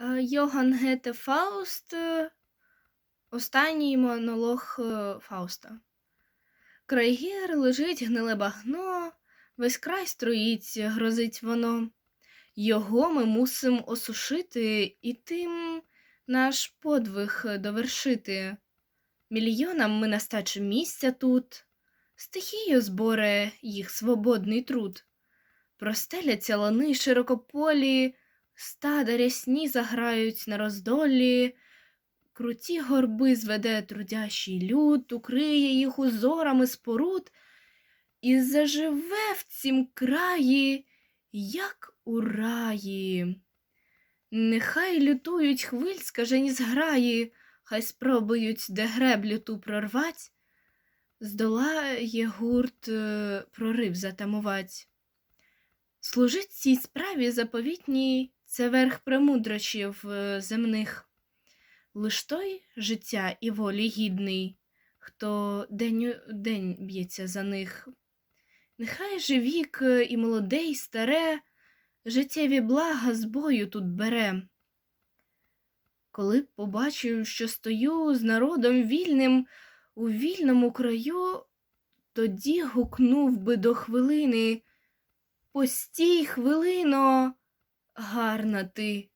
Е, Йоган Гете Фауст. е, Останній монолог е, Фауста. Край гір лежить гниле багно, весь край строїть, грозить воно. Його ми мусим осушити і тим наш подвиг довершити. Мільйонам ми настачим місця тут, стихію зборе їх свободний труд. Простеляться лани широкополі, стада рясні заграють на роздолі, круті горби зведе трудящий люд, укриє їх узорами споруд, і заживе в цім краї, як у раї. Нехай лютують хвиль скажені зграї, хай спробують де греблю ту прорвать, здолає гурт е, прорив затамувать. Служить цій справі заповітній це верх премудрощів е, земних. Лиш той життя і волі гідний, хто день у день б'ється за них. Нехай же вік е, і молоде, і старе, життєві блага з бою тут бере. Коли б побачив, що стою з народом вільним у вільному краю, тоді гукнув би до хвилини. Постій, хвилино, гарна ти.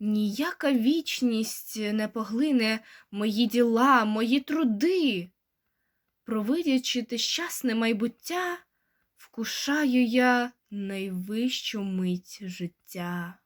Ніяка вічність не поглине мої діла, мої труди. Провидячи те щасне майбуття, вкушаю я найвищу мить життя.